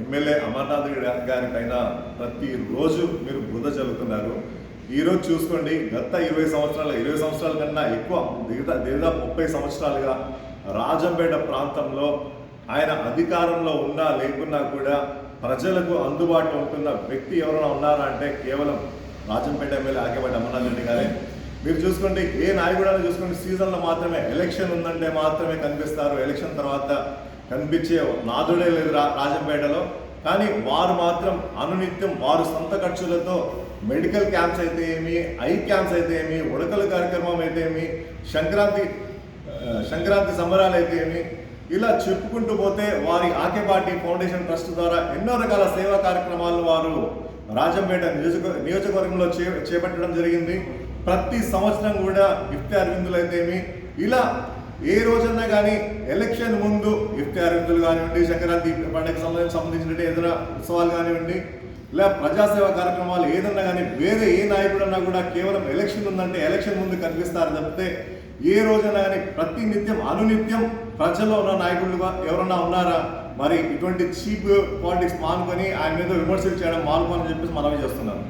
MLA Amarnath గారి పైన ప్రతిరోజు మీరు బుధ చల్లుతున్నారు ఈరోజు చూసుకోండి గత ఇరవై సంవత్సరాల ఇరవై సంవత్సరాల కన్నా ఎక్కువ దిగదా దాదాపు ముప్పై సంవత్సరాలుగా రాజంపేట ప్రాంతంలో ఆయన అధికారంలో ఉన్నా లేకున్నా కూడా ప్రజలకు అందుబాటులో ఉంటున్న వ్యక్తి ఎవరైనా ఉన్నారా అంటే కేవలం రాజంపేట ఎమ్మెల్యే ఆకేపాటి అమర్నాథ్ రెడ్డి గారే. మీరు చూసుకోండి ఏ నాయకుడైనా చూసుకోండి సీజన్లో మాత్రమే ఎలక్షన్ ఉందంటే మాత్రమే కనిపిస్తారు. ఎలక్షన్ తర్వాత కనిపించే నాదుడే లేదు రా రాజంపేటలో. కానీ వారు మాత్రం అనునిత్యం వారు సొంత ఖర్చులతో మెడికల్ క్యాంప్స్ అయితే ఏమి ఐ క్యాంప్స్ అయితే ఏమి ఉడకల కార్యక్రమం అయితే ఏమి సంక్రాంతి సంక్రాంతి సంబరాలు అయితే ఏమి ఇలా చెప్పుకుంటూ పోతే వారి ఆకేపాటి ఫౌండేషన్ ట్రస్ట్ ద్వారా ఎన్నో రకాల సేవా కార్యక్రమాలను వారు రాజంపేట నియోజక నియోజకవర్గంలో చే చేపట్టడం జరిగింది. ప్రతి సంవత్సరం కూడా ఇఫ్తార్ విందులు అయితేమి ఇలా ఏ రోజన్నా కానీ ఎలక్షన్ ముందు కార్యక్రమాలు కానివ్వండి సంక్రాంతి పండుగ సంబంధించి సంబంధించినట్టు ఏదైనా ఉత్సవాలు కానివ్వండి ఇలా ప్రజాసేవ కార్యక్రమాలు ఏదన్నా కానీ వేరే ఏ నాయకుడన్నా కూడా కేవలం ఎలక్షన్ ఉందంటే ఎలక్షన్ ముందు కనిపిస్తారు తప్పితే ఏ రోజైనా కానీ ప్రతి నిత్యం అనునిత్యం ప్రజల్లో ఉన్న నాయకులుగా ఎవరన్నా ఉన్నారా? మరి ఇటువంటి చీప్ పాలిటిక్స్ మానుకొని ఆయన మీద విమర్శలు చేయడం మానుకోని చెప్పేసి మనవి చేస్తున్నాను.